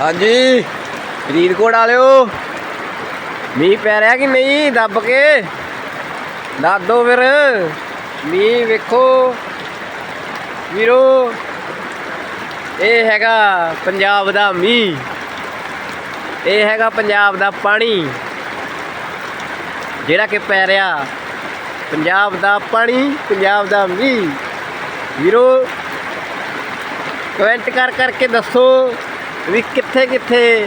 ਹਾਂਜੀ। ਫਰੀਦਕੋਟ ਵਾਲਿਓ, ਮੀਂਹ ਪੈ ਰਿਹਾ ਕਿ ਨਹੀਂ? ਦੱਬ ਕੇ। ਦੱਸ ਦੋ ਫਿਰ। ਮੀਂਹ ਵੇਖੋ। ਵੀਰੋ, ਇਹ ਹੈਗਾ ਪੰਜਾਬ ਦਾ ਮੀਂਹ। ਇਹ ਹੈਗਾ ਪੰਜਾਬ ਦਾ ਪਾਣੀ। ਜਿਹੜਾ ਕਿ ਪੈ ਰਿਹਾ, ਪੰਜਾਬ ਦਾ ਪਾਣੀ, ਪੰਜਾਬ ਦਾ ਮੀਂਹ। ਵੀਰੋ ਕਮੈਂਟ ਕਰ ਕਰਕੇ ਦੱਸੋ। ਵੀ ਕਿੱਥੇ ਕਿੱਥੇ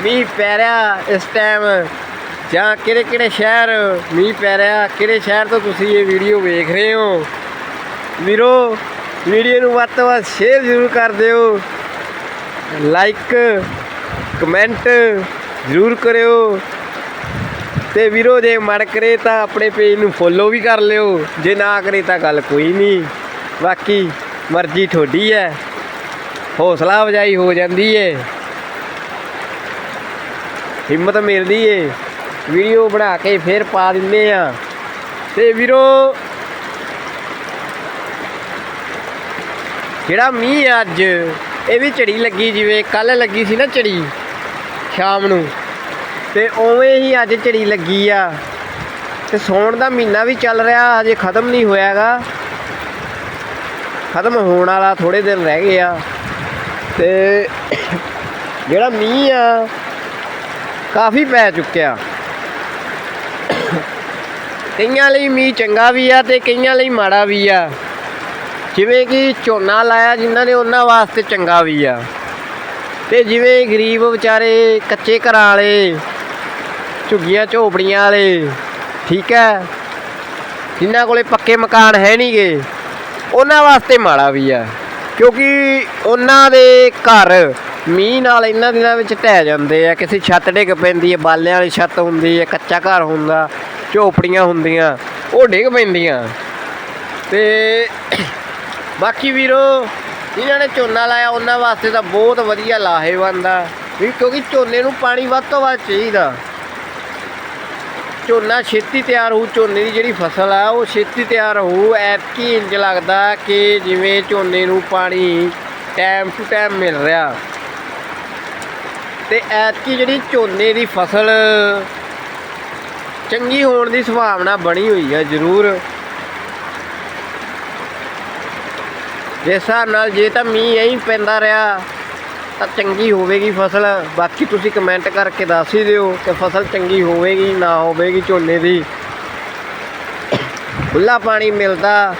ਮੀਂਹ ਪੈ ਰਿਹਾ ਇਸ ਟਾਈਮ ਜਾਂ ਕਿਹੜੇ ਕਿਹੜੇ ਸ਼ਹਿਰ ਮੀਂਹ ਪੈ ਰਿਹਾ? ਕਿਹੜੇ ਸ਼ਹਿਰ ਤੋਂ ਤੁਸੀਂ ਇਹ ਵੀਡੀਓ ਵੇਖ ਰਹੇ ਹੋ? ਵੀਰੋ ਵੀਡੀਓ ਨੂੰ ਵੱਧ ਤੋਂ ਵੱਧ ਸ਼ੇਅਰ ਜ਼ਰੂਰ ਕਰ ਦਿਓ। ਲਾਈਕ ਕਮੈਂਟ ਜ਼ਰੂਰ ਕਰਿਓ। ਤੇ ਵੀਰੋ, ਜੇ ਮਨ ਕਰੇ ਤਾਂ ਆਪਣੇ ਪੇਜ ਨੂੰ ਫੋਲੋ ਵੀ ਕਰ ਲਿਓ। ਜੇ ਨਾ ਕਰੇ ਤਾਂ ਗੱਲ ਕੋਈ ਨਹੀਂ। ਬਾਕੀ ਮਰਜ਼ੀ ਤੁਹਾਡੀ ਹੈ। ਹੌਸਲਾ ਅਫਜਾਈ ਹੋ ਜਾਂਦੀ ਏ। ਹਿੰਮਤ ਮਿਲਦੀ ਏ। ਵੀਡੀਓ ਬਣਾ ਕੇ ਫੇਰ ਪਾ ਦਿੰਦੇ ਆ। ਤੇ ਵੀਰੋ, ਜਿਹੜਾ ਮੀਂਹ ਆ ਅੱਜ, ਇਹ ਵੀ ਝੜੀ ਲੱਗੀ, ਜਿਵੇਂ ਕੱਲ ਲੱਗੀ ਸੀ ਨਾ ਝੜੀ, ਸ਼ਾਮ ਨੂੰ। ਤੇ ਉਵੇਂ ਹੀ ਅੱਜ ਝੜੀ ਲੱਗੀ ਆ। ਤੇ ਸੌਣ ਦਾ ਮਹੀਨਾ ਵੀ ਚੱਲ ਰਿਹਾ ਅਜੇ ਖਤਮ ਨਹੀਂ ਹੋਇਆਗਾ। ਖਤਮ ਹੋਣ ਵਾਲਾ ਥੋੜੇ ਦਿਨ ਰਹਿ ਗਏ ਆ। ਤੇ ਜਿਹੜਾ ਮੀਂਹ ਆ, ਕਾਫੀ ਪੈ ਚੁੱਕਿਆ। ਕਈਆਂ ਲਈ ਮੀਂਹ ਚੰਗਾ ਵੀ ਆ ਤੇ ਕਈਆਂ ਲਈ ਮਾੜਾ ਵੀ ਆ। ਜਿਵੇਂ ਕਿ ਝੋਨਾ ਲਾਇਆ ਜਿਨ੍ਹਾਂ ਨੇ ਉਹਨਾਂ ਵਾਸਤੇ ਚੰਗਾ ਵੀ ਆ। ਤੇ ਜਿਵੇਂ ਗਰੀਬ ਵਿਚਾਰੇ ਕੱਚੇ ਘਰਾਂ ਵਾਲੇ, ਝੁੱਗੀਆਂ ਝੋਪੜੀਆਂ ਵਾਲੇ, ਠੀਕ ਹੈ, ਜਿਨ੍ਹਾਂ ਕੋਲੇ ਪੱਕੇ ਮਕਾਨ ਹੈ ਨਹੀਂਗੇ ਉਹਨਾਂ ਵਾਸਤੇ ਮਾੜਾ ਵੀ ਆ। ਕਿਉਂਕਿ ਉਹਨਾਂ ਦੇ ਘਰ ਮੀਂਹ ਨਾਲ ਇਹਨਾਂ ਦਿਨਾਂ ਵਿੱਚ ਢਹਿ ਜਾਂਦੇ ਆ। ਕਿਸੇ ਛੱਤ ਡਿੱਗ ਪੈਂਦੀ ਹੈ ਬਾਲਿਆਂ ਵਾਲੀ ਛੱਤ ਹੁੰਦੀ ਹੈ ਕੱਚਾ ਘਰ ਹੁੰਦਾ, ਝੋਪੜੀਆਂ ਹੁੰਦੀਆਂ, ਉਹ ਡਿੱਗ ਪੈਂਦੀਆਂ। ਤੇ ਬਾਕੀ ਵੀਰੋ ਜਿਨ੍ਹਾਂ ਨੇ ਝੋਨਾ ਲਾਇਆ, ਉਹਨਾਂ ਵਾਸਤੇ ਤਾਂ ਬਹੁਤ ਵਧੀਆ ਲਾਹੇਵੰਦ ਆ। ਵੀ ਕਿਉਂਕਿ ਝੋਨੇ ਨੂੰ ਪਾਣੀ ਵੱਧ ਤੋਂ ਵੱਧ ਚਾਹੀਦਾ। ਝੋਨਾ ਛੇਤੀ ਤਿਆਰ ਹੋਊ, ਝੋਨੇ ਦੀ ਜਿਹੜੀ ਫਸਲ ਆ, ਉਹ ਛੇਤੀ ਤਿਆਰ ਹੋਊ। ਐਤਕੀ ਇੰਜ ਲੱਗਦਾ ਕਿ ਜਿਵੇਂ ਝੋਨੇ ਨੂੰ ਪਾਣੀ ਟਾਈਮ ਟੂ ਟਾਈਮ ਮਿਲ ਰਿਹਾ। ਤੇ ਐਤਕੀ ਜਿਹੜੀ ਝੋਨੇ ਦੀ ਫਸਲ ਚੰਗੀ ਹੋਣ ਦੀ ਸੰਭਾਵਨਾ ਬਣੀ ਹੋਈ ਹੈ ਜ਼ਰੂਰ। ਜਿਸ ਹਿਸਾਬ ਨਾਲ ਜੇ ਤਾਂ ਮੀਂਹ ਐਂ ਪੈਂਦਾ ਰਿਹਾ ਤਾਂ ਚੰਗੀ ਹੋਵੇਗੀ ਫਸਲ। ਬਾਕੀ ਤੁਸੀਂ ਕਮੈਂਟ ਕਰਕੇ ਦੱਸ ਹੀ ਦਿਓ ਕਿ ਫਸਲ ਚੰਗੀ ਹੋਵੇਗੀ, ਨਾ ਹੋਵੇਗੀ ਝੋਨੇ ਦੀ। ਖੁੱਲਾ ਪਾਣੀ ਮਿਲਦਾ।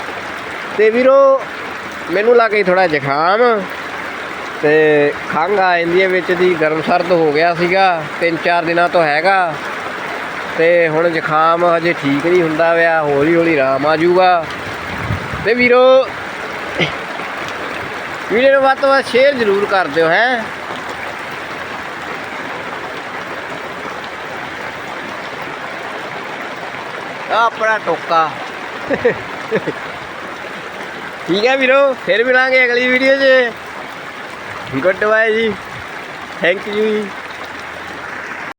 ਤੇ ਵੀਰੋ, ਮੈਨੂੰ ਲੱਗੇ ਥੋੜਾ ਜ਼ੁਕਾਮ। ਤੇ ਖੰਘ ਆ ਜਾਂਦੀ ਹੈ ਵਿੱਚ ਦੀ, ਗਰਮ ਸਰਦ ਹੋ ਗਿਆ ਸੀਗਾ, ਤਿੰਨ ਚਾਰ ਦਿਨਾਂ ਤੋਂ ਹੈਗਾ। ਤੇ ਹੁਣ ਜ਼ੁਕਾਮ ਹਜੇ ਠੀਕ ਨਹੀਂ ਹੁੰਦਾ ਵਿਆ ਹੌਲੀ ਹੌਲੀ ਆਰਾਮ ਆ ਜਾਊਗਾ। ਤੇ ਵੀਰੋ ਵੀਡੀਓ ਨੂੰ ਵੱਧ ਤੋਂ ਵੱਧ ਸ਼ੇਅਰ ਜ਼ਰੂਰ ਕਰ ਦਿਓ, ਹੈ। ਆਪਣਾ ਟੋਕਾ। ਠੀਕ ਹੈ ਵੀਰੋ, ਫਿਰ ਮਿਲਾਂਗੇ ਅਗਲੀ ਵੀਡੀਓ 'ਚ। ਗੁੱਡ ਬਾਏ ਜੀ। ਥੈਂਕ ਯੂ ਜੀ।